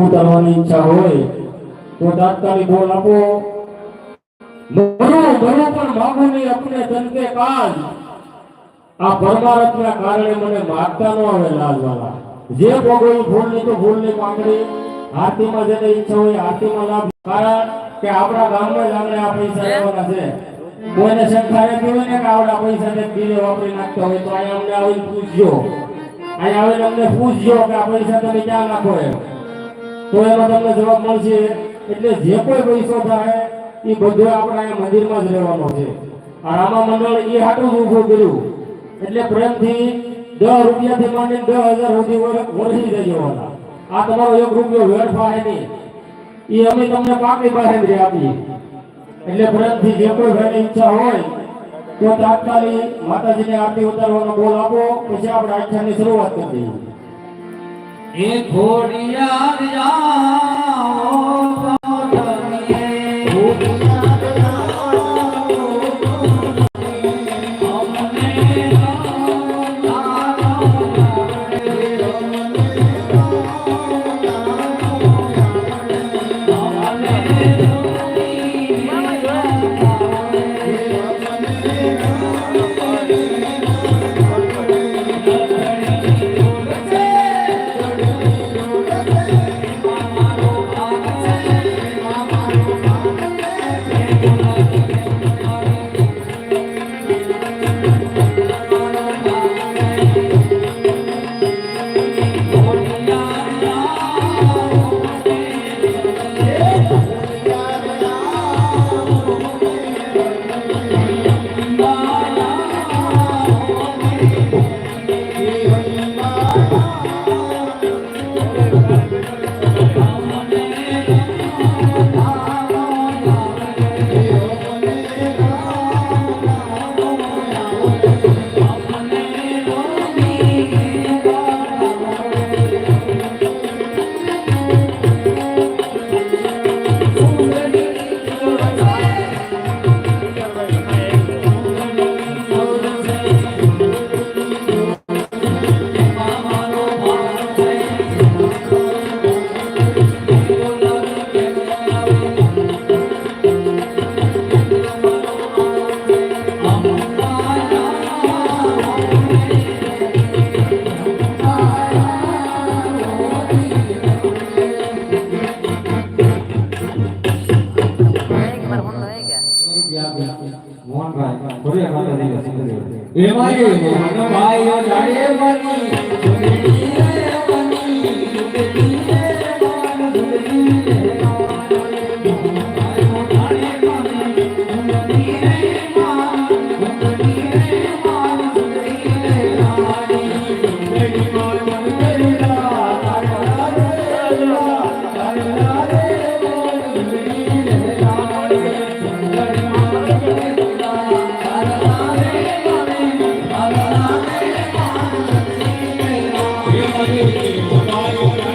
આરતી ઉતારવાની ઈચ્છા હોય, તો તાત્કાલિક બોલ આપો. મરો મરો પણ માગો નહીં અપને તન કે કાજ. આ પરમારથના કારણે મને માગતા ન આવે લાલવાલા. જે ભોગવી ભૂલ નહીં તો ભૂલની પાંગડી આરતીમાં જેને ઈચ્છા હોય આરતીમાં લાભ કારણ કે આપણા ગામમાં જ આપણે આ પૈસા લેવાના છે. કોઈને સંખારે પીવે ને કે આવડા પૈસા ને બીજે વાપરી નાખતા હોય તો અહીંયા અમને આવીને પૂછજો. અહીંયા આવીને અમને પૂછજો કે આ પૈસા તમે ક્યાં નાખો એમ. તો એનો તમને જવાબ મળશે. એટલે જે કોઈ પૈસો થાય એ બધો આપણે અહીંયા મંદિરમાં જ રહેવાનો છે. આ રામા મંડળ એ હાટું જ ઊભું કર્યું. એટલે પ્રેમથી દસ રૂપિયાથી માંડીને દસ હજાર સુધી વરસી જવાના. આ તમારો એક રૂપિયો વેડફાય નહીં. એ અમે તમને પાકી બાહેંધરી આપી એટલે પ્રેમથી જે કોઈ ભાઈની ઈચ્છા હોય, તો તાત્કાલિક માતાજીને આરતી ઉતારવાનો બોલ આપો. પછી આપણે આખ્યાનની શરૂઆત કરી દઈએ. એ ખોડિયાર Thank કોઈ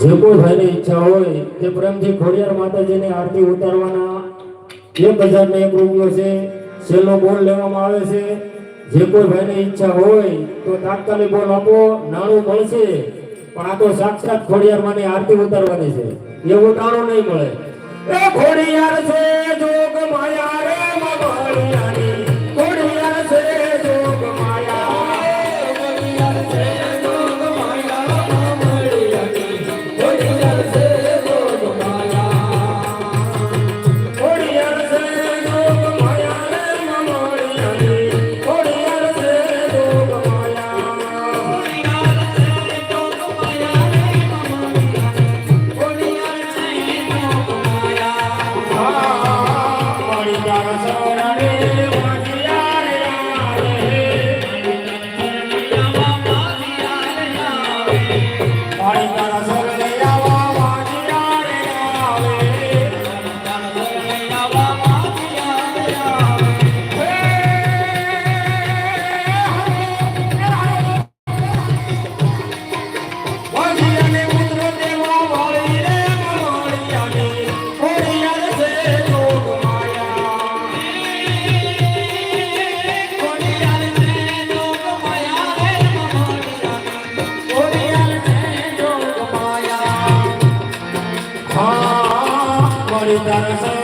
જે કોઈ ભાઈની ઈચ્છા હોય તે પ્રેમથી ખોડિયાર માતાજીની આરતી ઉતારવાના એક હજાર ને એક રૂપિયો છે. છેલ્લો બોલ લેવામાં આવે છે. જે કોઈ ભાઈની ઈચ્છા હોય તો તાત્કાલિક બોલ આપો, નાણું મળશે, પણ આ તો સાક્ષાત ખોડિયાર માની આરતી ઉતારવાની છે. એવું નાણું નહીં મળે. એ ખોડિયાર છે, જોગ માયા રે મગળિયાની મારી હા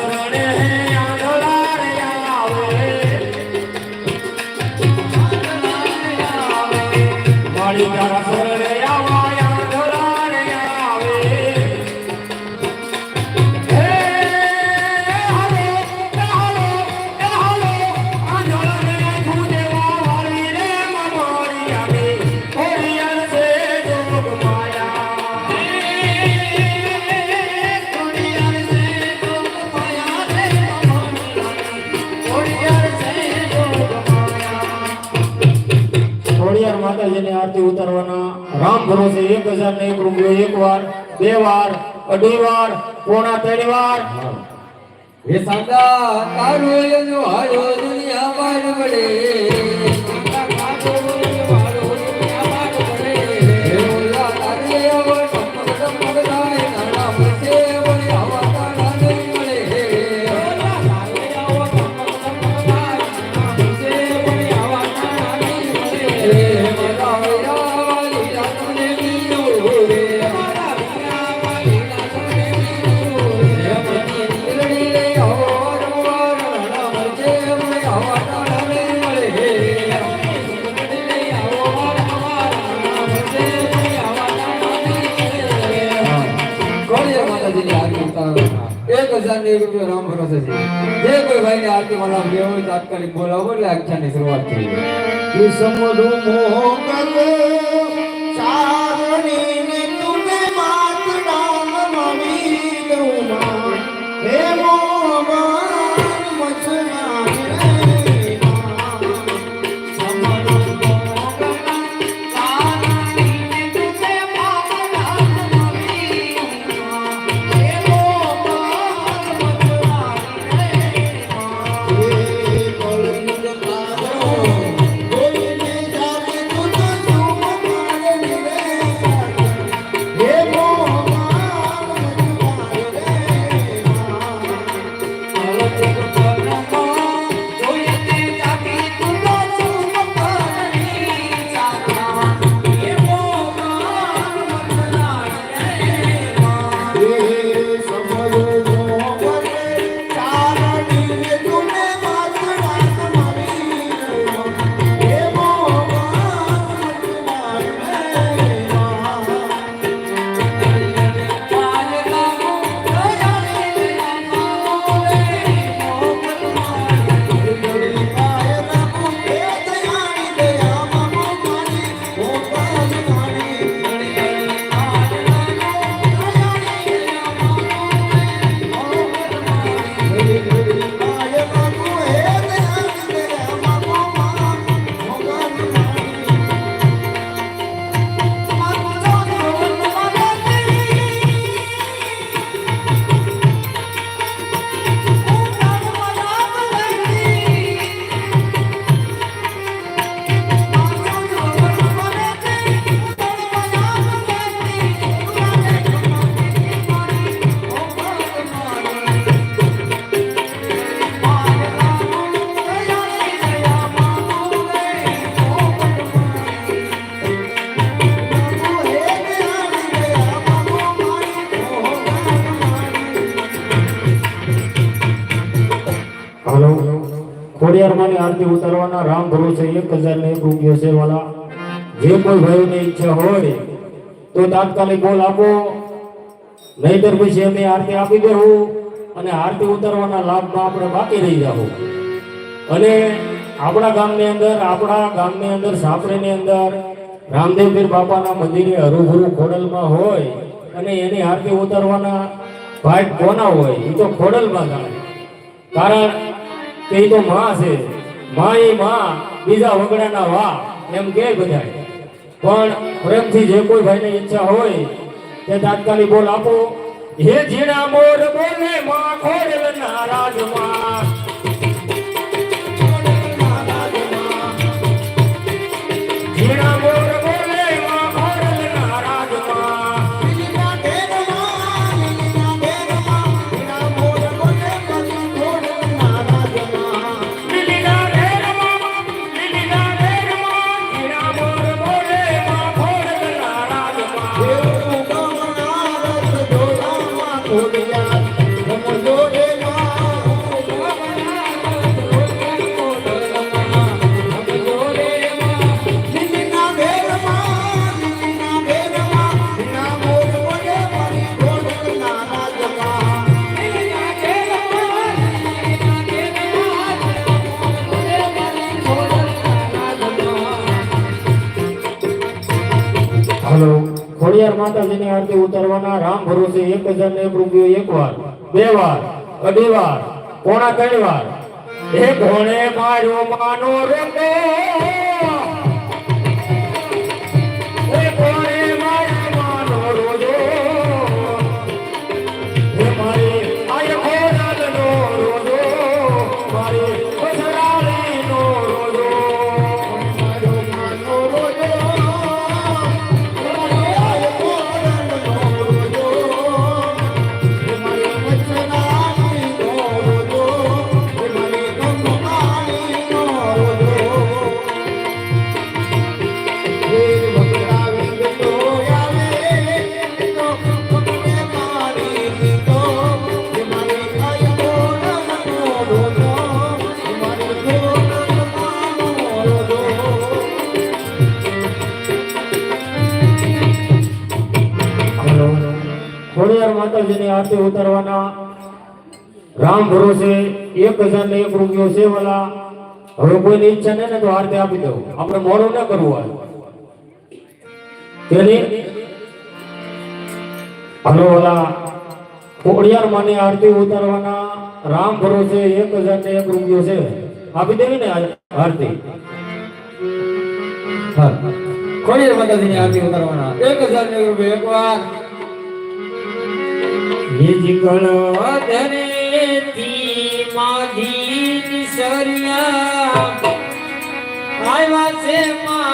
ખોડિયાર આરતી ઉતારવાના રામ ભરોસે એક હજાર ને એક રૂપિયો એક વાર, બે વાર, અઢી વાર, પોણા ત્રણ વાર. એ સાંદા તારો એનો હારો દુનિયામાં ન મળે એક હજાર ને એક રૂપિયો રામ ભરોસે છે. જે કોઈ ભાઈને આરતીમાં લાભ લેવો હોય, તાત્કાલિક બોલાવો એટલે આખ્યાનની શરૂઆત થઈ ગઈ મોકલો ચારણીને ખોડિયારમાંની આરતી ઉતારવાના રામ ભરોસે એક હજાર ને એક રૂપિયો છે વાલા જે કોઈ ભાઈઓની ઈચ્છા હોય, તો તાત્કાલિક બોલ આપો. નહીતર પછી અમે આરતી આપી દેવું અને આરતી ઉતારવાના લાભમાં આપણે બાકી રહી જવું અને આપણા ગામની અંદર, આપણા ગામની અંદર, સાપરેની અંદર રામદેવપીર બાપાના મંદિરે હરુભરુ ખોડલમાં હોય અને એની આરતી ઉતારવાના ભાઈ કોના હોય એ તો ખોડલમાં થાય કારણ એ તો માં છે માં એ માં, બીજા વગડાના વા એમ કે બધા પણ પ્રેમથી જે કોઈ ભાઈને ઈચ્છા હોય, તે તાત્કાલિક બોલ આપો. હે જીણા મોર બોલે માં ખોર નારાજમાં. જીણા ખોડિયાર માતાજીની આરતી ઉતારવાના રામ ભરોસે એક હજાર ને એક રૂપિયો એક વાર, બે વાર, અઢી વાર, પોણા ત્રણ વાર. એક ઘણે માર્યો માનો રંગો. માતાજીની આરતી ઉતારવાના રામ ભરોસે એક હજાર ને એક રૂપિયો છે વાલા હવે કોઈની ઈચ્છા નહીં ને તો આરતી આપી દઉં આપણે મોડું ન કરવું હોય તેની હલો વાલા ખોડિયાર માની આરતી ઉતારવાના રામ ભરોસે એક હજાર ને એક રૂપિયો છે આપી દેવી ને આ આરતી હા ખોડિયાર માતાજીની આરતી ઉતારવાના એક હજાર ને એક રૂપિયા એક વાર નિજગણ ધરેતી માધી સરિયા આવ્યા છે માટે